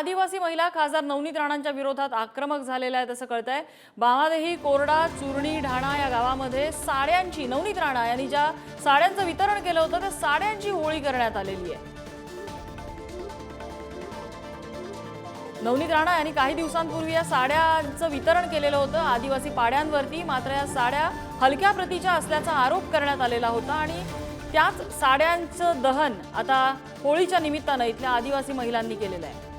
आदिवासी महिला खासदार नवनीत राणांच्या विरोधात आक्रमक झालेल्या आहेत असं आहे बामादेही कोरडा चुरणी ढाणा या गावामध्ये साड्यांची नवनीत राणा यांनी ज्या साड्यांचं वितरण केलं होतं त्या साड्यांची होळी करण्यात आलेली आहे. नवनीत राणा यांनी काही दिवसांपूर्वी या साड्यांचं वितरण केलेलं होतं. आदिवासी पाड्यांवरती मात्र या साड्या हलक्या प्रतीच्या असल्याचा आरोप करण्यात आलेला होता आणि त्याच साड्यांचं दहन आता होळीच्या निमित्तानं इथल्या आदिवासी महिलांनी केलेलं आहे.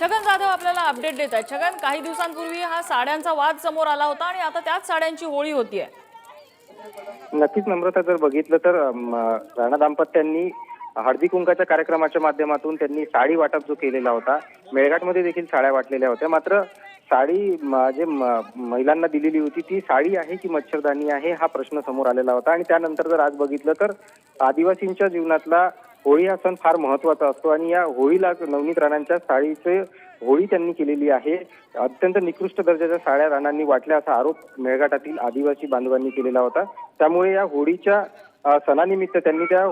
छगन जाधव आपल्याला अपडेट देत आहेत. छगन काही दिवसांपूर्वी हा साड्यांचा वाद समोर आला होता आणि आता त्याच साड्यांची होळी होतीये. नक्कीच नम्रता जर बघितलं तर राणा दाम्पत्यांनी हळदी कुंकाच्या कार्यक्रमाच्या माध्यमातून त्यांनी साडी वाटप जो केलेला होता मेळघाटमध्ये देखील साड्या वाटलेल्या होत्या. मात्र साडी म- जे महिलांना दिलेली होती ती साडी आहे की मच्छरदाणी आहे हा प्रश्न समोर आलेला होता. आणि त्यानंतर जर आज बघितलं तर आदिवासींच्या जीवनातला होळी हा सण फार महत्त्वाचा असतो आणि या होळीला नवनीत राणांच्या साडीचे होळी त्यांनी केलेली आहे. अत्यंत निकृष्ट दर्जाच्या साड्या राणांनी वाटल्या असा आरोप मेळघाटातील आदिवासी बांधवांनी केलेला होता. त्यामुळे या होळीच्या सणानिमित्त त्यांनी त्या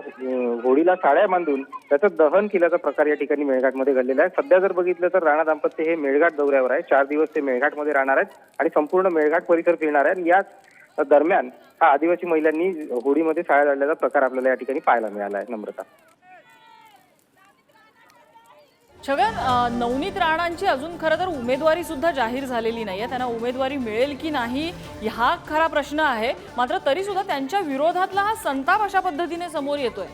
होळीला साड्या बांधून त्याचं दहन केल्याचा प्रकार या ठिकाणी मेळघाटमध्ये घडलेला आहे. सध्या जर बघितलं तर राणा दाम्पत्य हे मेळघाट दौऱ्यावर आहे चार दिवस ते मेळघाटमध्ये राहणार आहेत आणि संपूर्ण मेळघाट परिसर फिरणार आहेत. याच दरम्यान हा आदिवासी महिलांनी होळीमध्ये साड्या लढल्याचा प्रकार आपल्याला या ठिकाणी पाहायला मिळाला आहे. नम्रता. छगन नवनीत राणांची अजून खरं तर उमेदवारी सुद्धा जाहीर झालेली नाहीये. त्यांना उमेदवारी मिळेल की नाही हा खरा प्रश्न आहे. मात्र तरी सुद्धा त्यांच्या विरोधातला हा संताप अशा पद्धतीने समोर येतोय.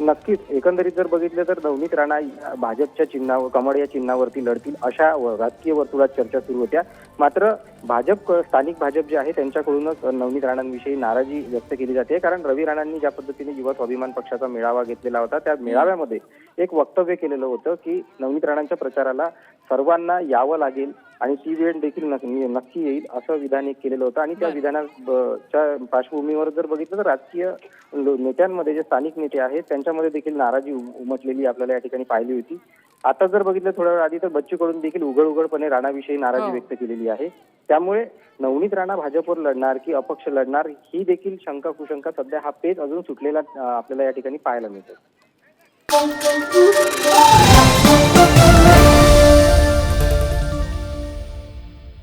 नक्कीच एकंदरीत जर बघितलं तर नवनीत राणा भाजपच्या चिन्हावर कमळ या चिन्हावरती लढतील अशा व- राजकीय वर्तुळात चर्चा सुरू होत्या. मात्र भाजप स्थानिक भाजप जे आहे त्यांच्याकडूनच नवनीत राणांविषयी नाराजी व्यक्त केली जाते. कारण रवी राणांनी ज्या पद्धतीने युवा स्वाभिमान पक्षाचा मेळावा घेतलेला होता त्या मेळाव्यामध्ये एक वक्तव्य केलेलं होतं की नवनीत राणांच्या प्रचाराला सर्वांना यावं लागेल आणि ती वेळ देखील नक- नक्की येईल असं विधान एक केलेलं होतं. आणि त्या विधानाच्या पार्श्वभूमीवर जर बघितलं तर राजकीय नेत्यांमध्ये जे स्थानिक नेते आहेत त्यांच्यामध्ये देखील नाराजी उम- उमटलेली आपल्याला या ठिकाणी पाहिली होती. आता जर बघितलं थोड्या वेळ आधी तर बच्चू कडून देखील उघड उघडपणे राणाविषयी नाराजी हो. व्यक्त केलेली आहे. त्यामुळे नवनीत राणा भाजपवर लढणार की अपक्ष लढणार ही देखील शंका कुशंका सध्या हा पेच अजून सुटलेला आपल्याला या ठिकाणी पाहायला मिळतो